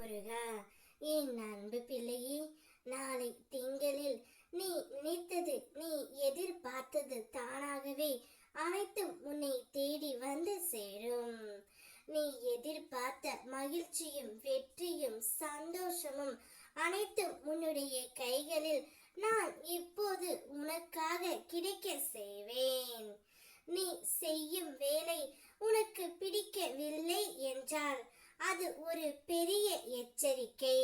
முருகா என் அன்பு பிள்ளையே நாளை திங்களில் நீ நினைத்தது நீ எதிர்பார்த்தது தானாகவே அனைத்தும் உன்னை தேடி வந்து சேரும். நீ எதிர்பார்த்த மகிழ்ச்சியும் வெற்றியும் சந்தோஷமும் அனைத்தும் உன்னுடைய கைகளில் நான் இப்போது உனக்காக கிடைக்க செய்வேன் நீ செய்யும் வேலை உனக்கு பிடிக்கவில்லை என்றால் அது ஒரு பெரிய எச்சரிக்கை.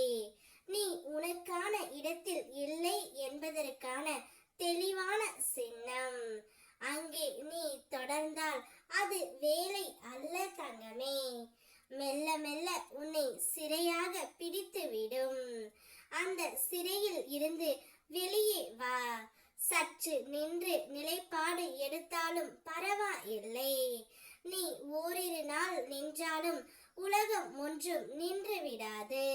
நீ உனக்கான இடத்தில் இல்லை என்பதற்கான தெளிவான சின்னம். அங்கே நீ தொடர்ந்தால் அது வேலை அல்ல தங்கமே. மெல்ல மெல்ல உன்னை சிறையாக பிடித்துவிடும் அந்த சிறையில் இருந்து வெளியே வா. சற்று நின்று நிலைப்பாடு எடுத்தாலும் பரவாயில்லை. நீ ஓரிரு நாள் நின்றாலும் உலகம் ஒன்றும் நின்று விடாது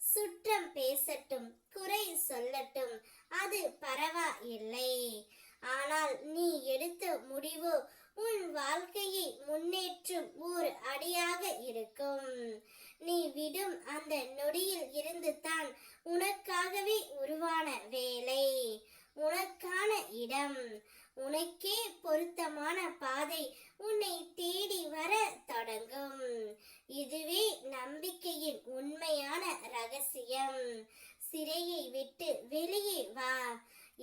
சுற்றம் பேசட்டும் குறை சொல்லட்டும் அது பரவாயில்லை ஆனால் நீ எடுத்த முடிவு உன் வாழ்க்கையை முன்னேற்றும் ஓர் அடியாக இருக்கும். நீ விடும் அந்த நொடியில் இருந்து தான் உனக்காகவே உருவான வேலை உனக்கான இடம். உனக்கே பொருத்தமான பாதை உன்னை தேடி வர தொடங்கும். இதுவே நம்பிக்கையின் உண்மையான ரகசியம். சிறையை விட்டு வெளியே வா.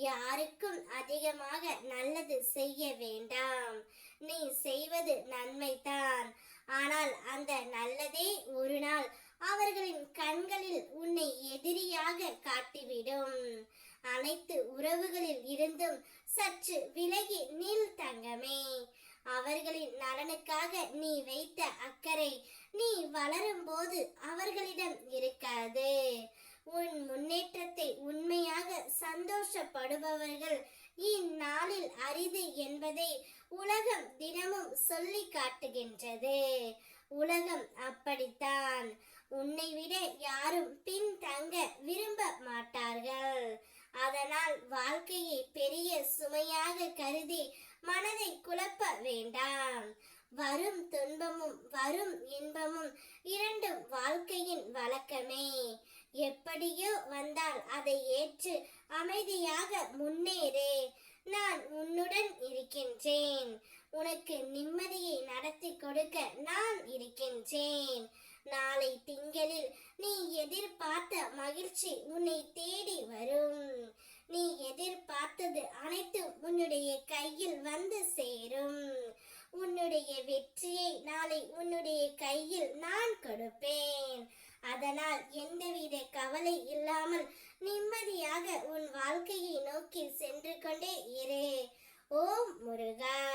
யாருக்கும் அதிகமாக நல்லது செய்ய வேண்டாம். நீ செய்வது நன்மைதான். ஆனால் அந்த நல்லதே ஒரு நாள் அவர்களின் கண்களில் உன்னை எதிரியாக காட்டிவிடும். அனைத்து உறவுகளில் இருந்தும் சற்று விலகி நில் தங்கமே. அவர்களின் நலனுக்காக நீ வைத்த அக்கறை நீ வளரும் போது அவர்களிடம் இருக்காது. உன் முன்னேற்றத்தை உண்மையாக சந்தோஷப்படுபவர்கள் இந்நாளில் அரிது என்பதை உலகம் தினமும் சொல்லி காட்டுகின்றது. உலகம் அப்படித்தான். உன்னை விட யாரும் வாழ்க்கையை பெரிய சுமையாக கருதி மனதை குழப்ப வேண்டாம். வரும் துன்பமும் வரும் இன்பமும் இரண்டும் வாழ்க்கையின் வழக்கமே. எப்படியோ வந்தால் அதை ஏற்று அமைதியாக முன்னேறு. நான் உன்னுடன் இருக்கின்றேன். உனக்கு நிம்மதியை நடத்தி கொடுக்க நான் இருக்கின்றேன். நாளை திங்களில் நீ எதிர்பார்த்த மகிழ்ச்சி உன்னை தேடி வரும். நீ எதிர்பார்த்தது அனைத்தும் உன்னுடைய கையில் வந்து சேரும். உன்னுடைய வெற்றியை நாளை உன்னுடைய கையில் நான் கொடுப்பேன். அதனால் எந்தவித கவலை இல்லாமல் நிம்மதியாக உன் வாழ்க்கையை நோக்கி சென்று கொண்டே இரு. ஓம் முருகா.